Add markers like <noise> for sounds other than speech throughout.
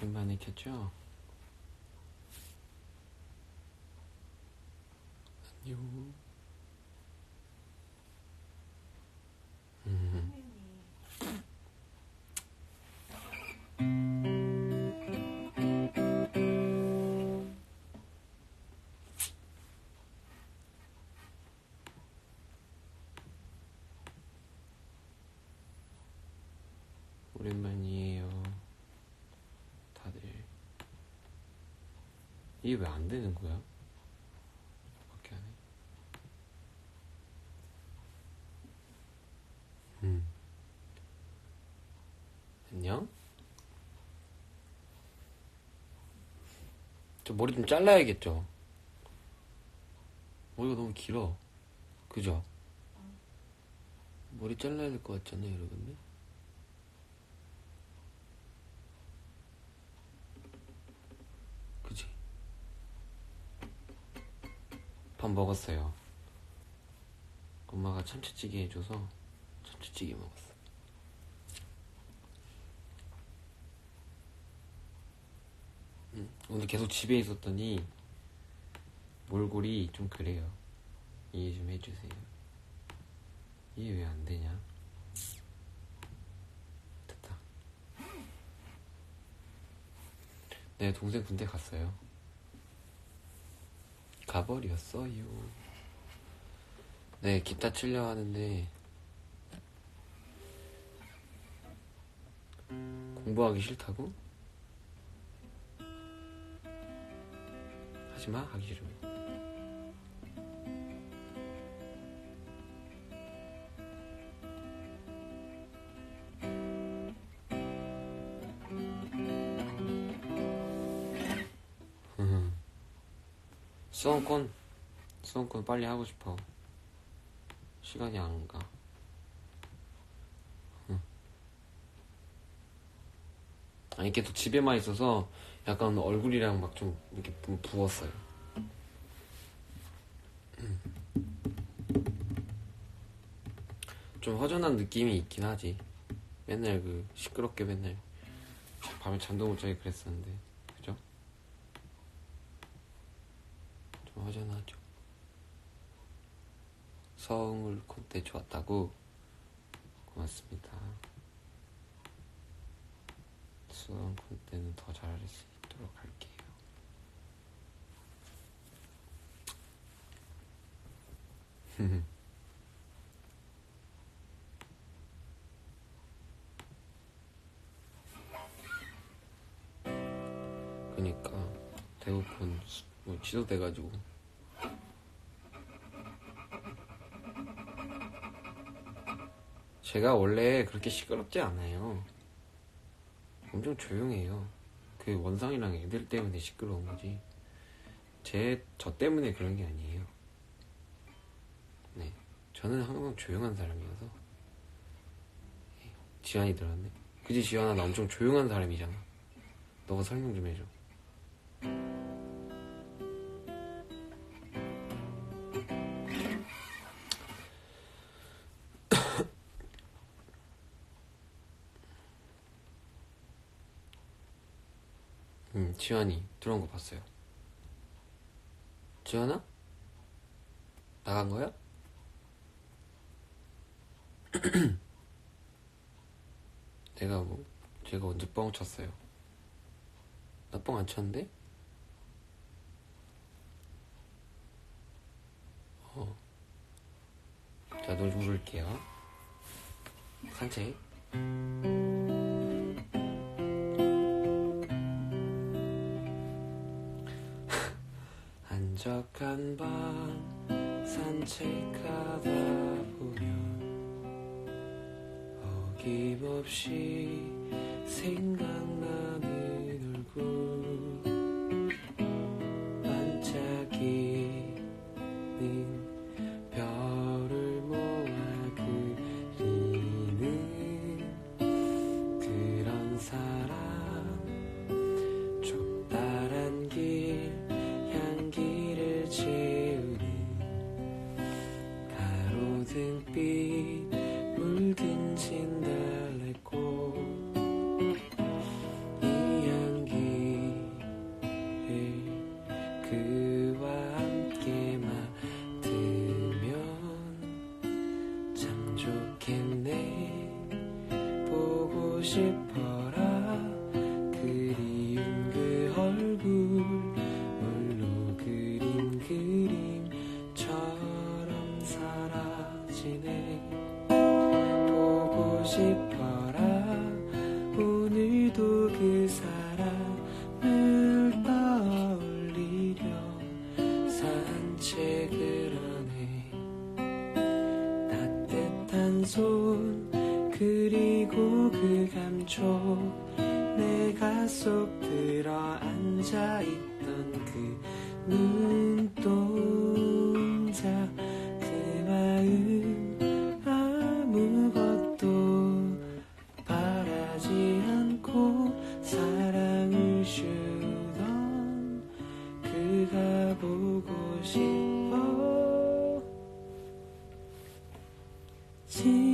오랜만에 켰죠? 안녕. 음, 오랜만이에요. 다들. 이게 왜 안 되는 거야? 밖에 안 해. 음. 안녕? 저 머리 좀 잘라야겠죠? 머리가 너무 길어. 그죠? 머리 잘라야 될 것 같잖아요, 여러분들? 그지? 밥 먹었어요. 엄마가 참치찌개 해줘서 참치찌개 먹었어. 음, 오늘 계속 집에 있었더니 몰골이 좀 그래요. 이해 좀 해주세요. 이해 왜 안 되냐? 됐다. 네, 동생 군대 갔어요. 가버렸어요. 네, 기타 치려 하는데 공부하기 싫다고? 하지마 하기 싫으면 수험권 수험권 빨리 하고 싶어 시간이 안 가. 응. 아니 이게 또 집에만 있어서 약간 얼굴이랑 막 좀 이렇게 부- 부었어요. 음. 좀 허전한 느낌이 있긴 하지. 맨날 그 시끄럽게 맨날 밤에 잠도 못 자게 그랬었는데, 그죠? 좀 허전하죠. 콘텐츠 왔다고 고맙습니다. 수원 콘텐츠는 더 잘할 수 있도록 할게요. <laughs> 그니까 대부분 취소돼가지고 제가 원래 그렇게 시끄럽지 않아요. 엄청 조용해요. 그 원상이랑 애들 때문에 시끄러운 거지. 제, 저 때문에 그런 게 아니에요. 네. 저는 항상 조용한 사람이어서. 예, 지환이 들었네. 그지, 지환아, 나 엄청 조용한 사람이잖아. 너가 설명 좀 해줘. 음, 지환이 들어온 거 봤어요. 지환아? 나간 거야? <clears throat> 내가 뭐, 제가 언제 뻥 쳤어요? 나 뻥 안 쳤는데? 어. 자, 노래 좀 부를게요. 산책. 한적한 밤 산책하다 보면 어김없이 생각나는 얼굴 손 그리고 그 감촉. 내가 속 들어 앉아 있던 그 눈 지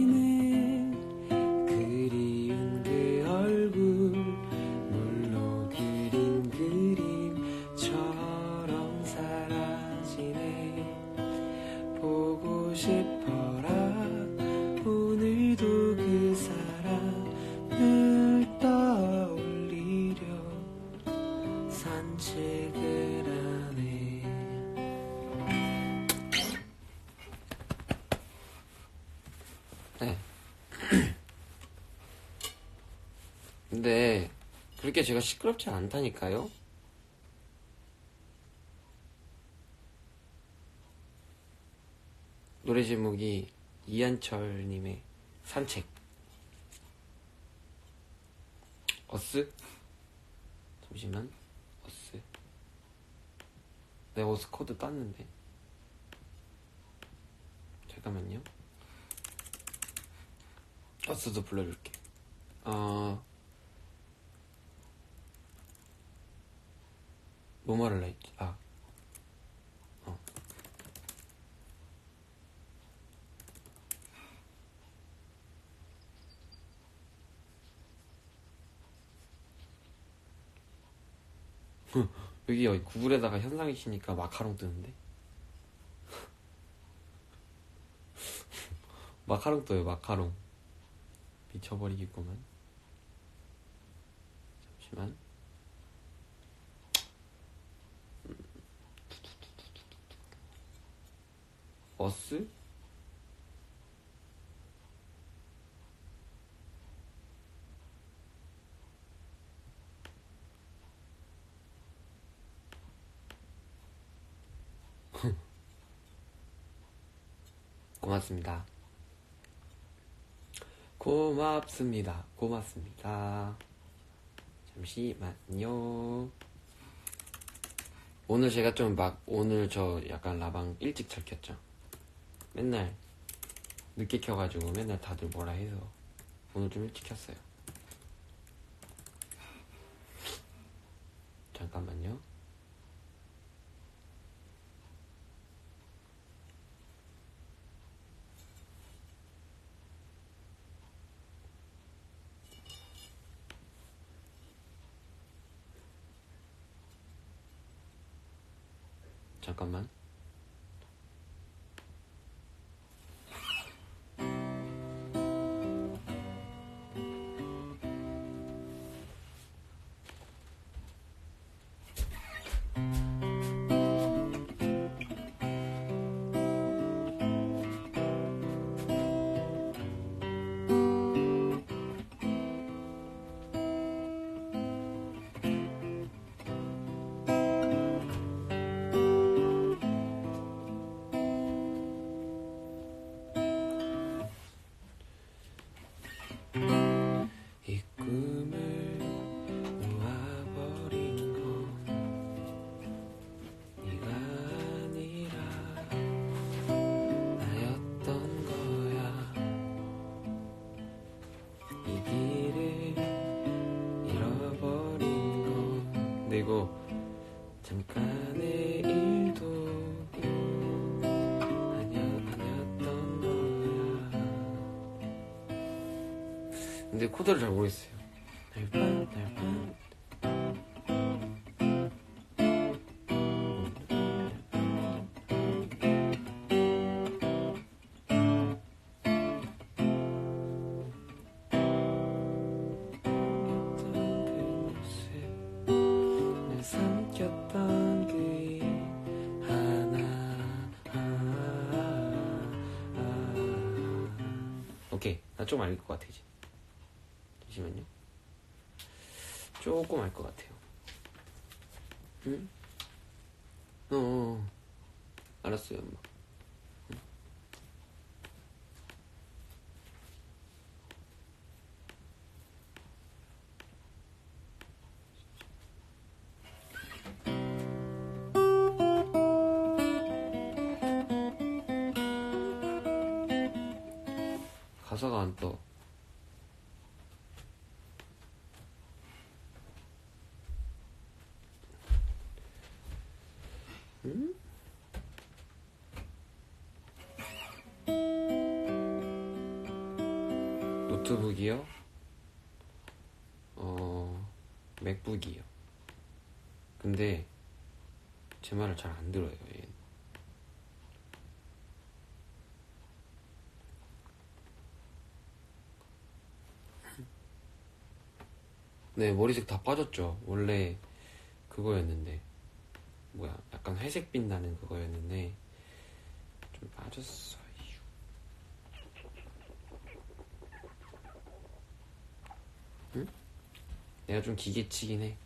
네. <clears throat> 근데 그렇게 제가 시끄럽지 않다니까요? 노래 제목이 이한철님의 산책. 어스? 잠시만. 어스. 내가 어스 코드 땄는데. 잠깐만요. 어스도 불러줄게. 어. 뭐 말을라 했지? 아. 어. <laughs> 여기 여기 구글에다가 현상이 치니까 마카롱 뜨는데 <laughs> 마카롱 떠요 마카롱 미쳐버리겠구만 잠시만 어스? <laughs> 고맙습니다. 고맙습니다. 고맙습니다. 잠시만요. 오늘 제가 좀 막, 오늘 저 약간 라방 일찍 잘 켰죠? 맨날 늦게 켜가지고 맨날 다들 뭐라 해서 오늘 좀 일찍 켰어요. 잠깐만요. 잠깐만. 이거 잠깐의 일도 아니었던 거야 근데 코드를 잘 모르겠어요. 나 좀 알 것 같아 이제. 잠시만요. 조금 알 것 같아요. 응? 어, 어 알았어요 엄마 가사가 안 떠. 음? 노트북이요? 어, 맥북이요. 근데 제 말을 잘 안 들어요. 얘. 네, 머리색 다 빠졌죠. 원래 그거였는데. 뭐야, 약간 회색 빛 나는 그거였는데. 좀 빠졌어요. 응? 내가 좀 기계치긴 해.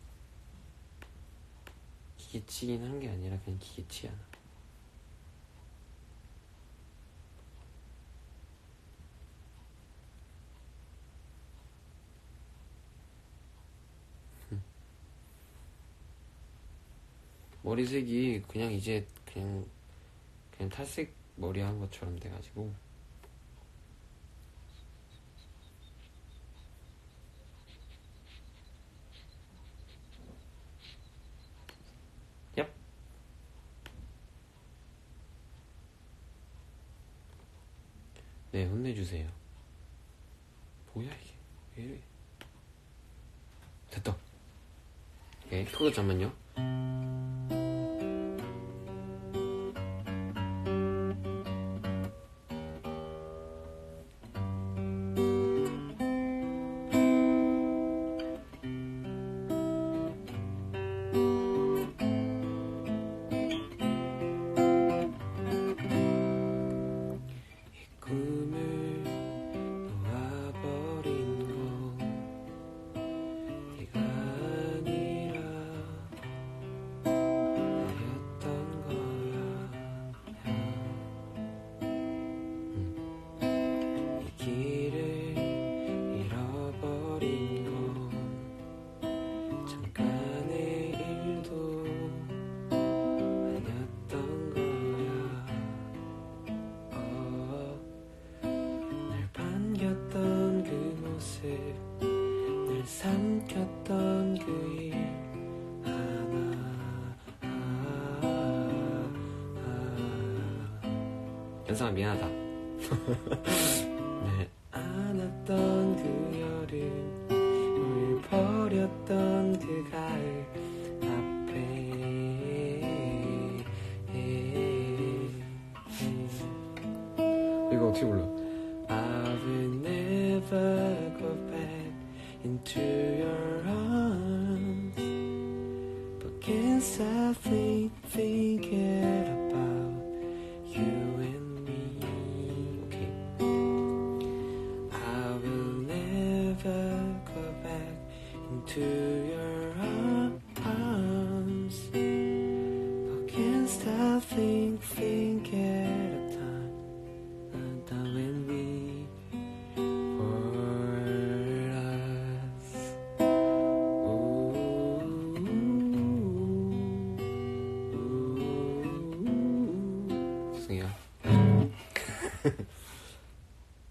기계치긴 한 게 아니라 그냥 기계치 않아. 머리색이 그냥 이제 그냥 그냥 탈색 머리 한 것처럼 돼가지고 얍 네, 혼내주세요. 뭐야, 이게. 왜 이래. 됐다. 네, 그거 잠만요. 아. 연상아 미안하다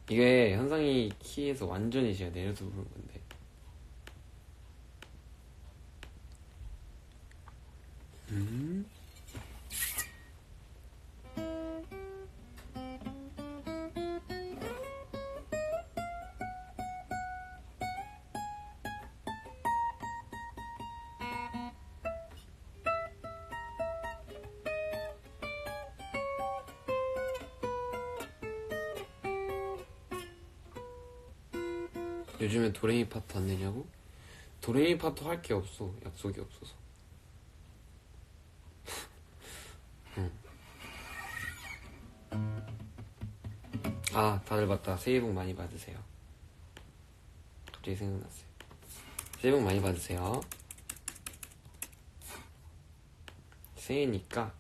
이게 현상이 키에서 완전히 제가 내려서 부른 건데. 음? 요즘에 도레미 파트 안 내냐고? 도레미 파트 할 게 없어. 약속이 없어서. <laughs> 응. 아, 다들 맞다. 새해 복 많이 받으세요. 갑자기 생각났어요. 새해 복 많이 받으세요. 새해니까